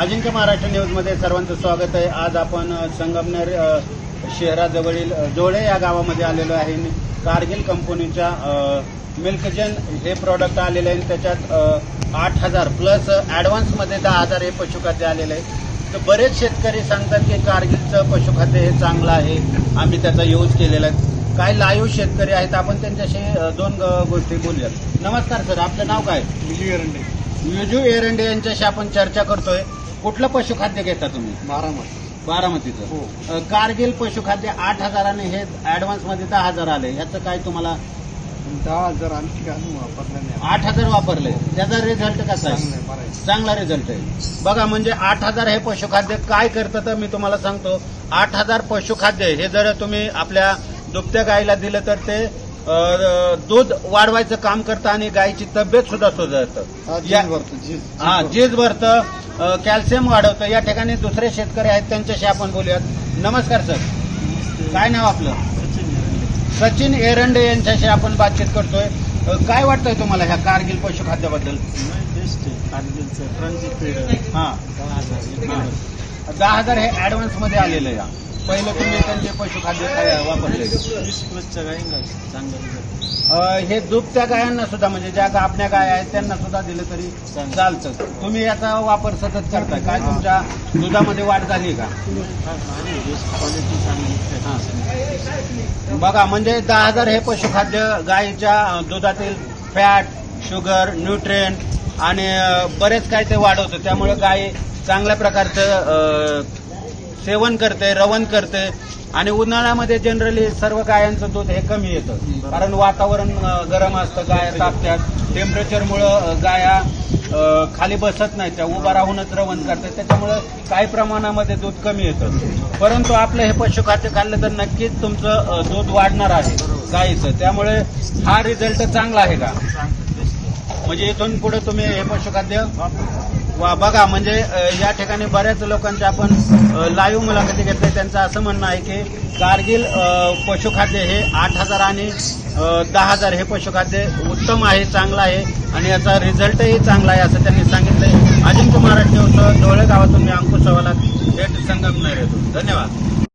अजिंक्य महाराष्ट्र न्यूजमध्ये सर्वांचं स्वागत आहे. आज आपण संगमनेर शहराजवळील जोळे या गावामध्ये आलेलो आहे. कारगिल कंपनीच्या मिल्कजन हे प्रॉडक्ट आलेले आहे आणि त्याच्यात आठ हजार प्लस ॲडव्हान्समध्ये दहा हजार हे पशुखाद्य आलेलं आहे. तर बरेच शेतकरी सांगतात की कारगिलचं पशुखाद्य हे चांगलं आहे. आम्ही त्याचा यूज केलेला आहे. काही लाईव्ह शेतकरी आहेत. आपण त्यांच्याशी दोन गोष्टी बोलूयात. नमस्कार सर. आपलं नाव काय? मिली एरंडे. युजू एरंडे यांच्याशी आपण चर्चा करतोय. कुठलं पशुखाद्य घेता तुम्ही? बारामती. बारामतीचं. हो. अ, कारगिल पशुखाद्य आठ हजाराने हे ऍडव्हान्समध्ये दहा हजार आले. ह्याचं काय तुम्हाला? दहा हजार आणखी घालून वापरला नाही. आठ हजार वापरले. त्याचा रिझल्ट कसा आहे? चांगलं आहे, बरं आहे. चांगला रिझल्ट आहे. बघा म्हणजे आठ हजार हे पशुखाद्य काय करतं तर मी तुम्हाला सांगतो. आठ हजार पशुखाद्य हे जर तुम्ही आपल्या दुभत्या गायीला दिलं तर ते अ, दूध वाढवायचं काम करतं आणि गायीची तब्येत सुद्धा हा, सुधारतं. झीज या- भरतो, झीज. हा झीज भरतं कॅल्शियम वाढवतं या ठिकाणी दुसरे शेतकरी आहेत त्यांच्याशी आपण बोलूयात. नमस्कार सर. काय नाव आपलं? सचिन एरंडे. यांच्याशी आपण बातचीत करतोय. काय वाटतंय तुम्हाला ह्या कारगिल पशुखाद्याबद्दल? हां. दहा हजार हे ऍडव्हान्समध्ये आलेलं आहे. या. पहिलं तुम्ही त्यांचे पशुखाद्य वापरले वीस प्लसच्या चांगलं. हे दुभत्या गायांना सुद्धा म्हणजे ज्या आपल्या गाय आहेत त्यांना सुद्धा दिलं तरी चालतं. तुम्ही याचा वापर सतत करताय. काय तुमच्या दुधामध्ये वाढ झाली का. बघा म्हणजे दहा हजार हे पशुखाद्य गायीच्या दुधातील फॅट शुगर न्यूट्रिएंट आणि बरेच काय ते वाढवतं. त्यामुळे गाय चांगल्या प्रकारचं सेवन करते रवण करते. आणि उन्हाळ्यामध्ये जनरली सर्व गायांचं दूध हे कमी येतं. कारण वातावरण गरम असतं गाया तापतात टेम्परेचरमुळं गाया खाली बसत नाही त्या उभा राहूनच रवण करतात. त्याच्यामुळं काही प्रमाणामध्ये दूध कमी येतं. परंतु आपलं हे पशुखाद्य खाल्लं तर नक्कीच तुमचं दूध वाढणार आहे गाईचं. त्यामुळे हा रिझल्ट चांगला आहे का? म्हणजे इथून पुढे तुम्ही हे पशुखाद्य वा बघा म्हणजे या ठिकाणी बऱ्याच लोकांच्या आपण लाईव्ह मुलाखती घेतल्या त्यांचं असं म्हणणं आहे की कारगिल पशुखाद्य हे आठ हजार आणि दहा हजार हे पशुखाद्य उत्तम आहे चांगलं आहे आणि याचा रिझल्टही चांगला आहे असं त्यांनी सांगितलंय. अजिंक्य महाराष्ट्र न्यूज डोळे गावातून मी अंकुश सवाला थेट संगमनेर येतो धन्यवाद.